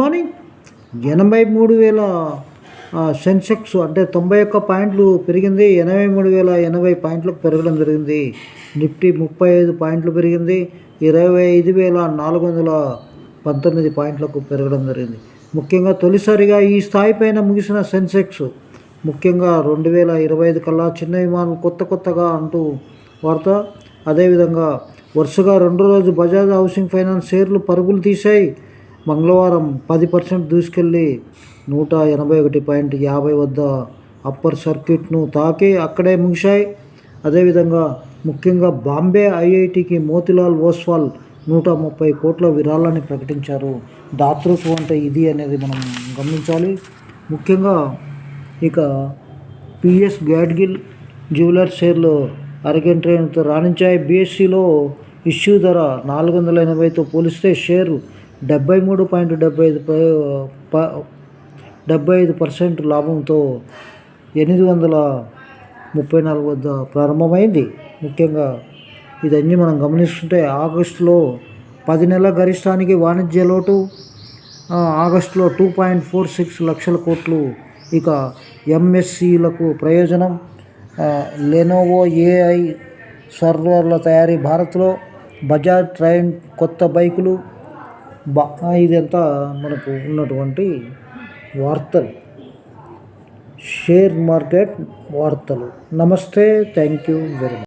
Morning ఎనభై మూడు వేల సెన్సెక్స్ అంటే తొంభై ఒక్క పాయింట్లు పెరిగింది. ఎనభై మూడు వేల ఎనభై పాయింట్లకు పెరగడం జరిగింది. నిఫ్టీ ముప్పై ఐదు పాయింట్లు పెరిగింది. ఇరవై ఐదు వేల నాలుగు వందల పంతొమ్మిది పాయింట్లకు పెరగడం జరిగింది. ముఖ్యంగా తొలిసారిగా ఈ స్థాయి పైన ముగిసిన సెన్సెక్స్ ముఖ్యంగా రెండు వేల ఇరవై ఐదు కల్లా చిన్న విమానం కొత్త కొత్తగా అంటూ వార్త. అదేవిధంగా వరుసగా రెండు రోజు బజాజ్ హౌసింగ్ ఫైనాన్స్ షేర్లు పరుగులు తీశాయి. మంగళవారం పది పర్సెంట్ దూసుకెళ్ళి నూట ఎనభై ఒకటి పాయింట్ యాభై వద్ద అప్పర్ సర్క్యూట్ను తాకి అక్కడే ముగిశాయి. అదేవిధంగా ముఖ్యంగా బాంబే ఐఐటికి మోతిలాల్ ఓస్వాల్ నూట ముప్పై కోట్ల విరాళాన్ని ప్రకటించారు. దాతృత్వం అంటే ఇది అనేది మనం గమనించాలి. ముఖ్యంగా ఇక పిఎస్ గ్యాడ్గిల్ జ్యువెలర్స్ షేర్లు అరగంట రాణించాయి బీఎస్సీలో ఇష్యూ ధర నాలుగు వందల ఎనభైతో పోలిస్తే షేరు డెబ్బై మూడు పాయింట్ డెబ్బై ఐదు ప- డెబ్బై ఐదు పర్సెంట్ లాభంతో ఎనిమిది వందల ముప్పై నాలుగు వద్ద ప్రారంభమైంది. ముఖ్యంగా ఇదన్నీ మనం గమనిస్తుంటే ఆగస్టులో పది నెలల గరిష్టానికి వాణిజ్య లోటు ఆగస్టులో టూ పాయింట్ ఫోర్ సిక్స్ లక్షల కోట్లు ఇక ఎంఎస్సిలకు ప్రయోజనం. లెనోవో ఏఐ సర్వర్ల తయారీ భారత్లో బజాజ్ ట్రైన్ కొత్త బైకులు బా ఇదంతా మనకు ఉన్నటువంటి వార్తలు. షేర్ మార్కెట్ వార్తలు. నమస్తే థ్యాంక్ యూ వెరీ మచ్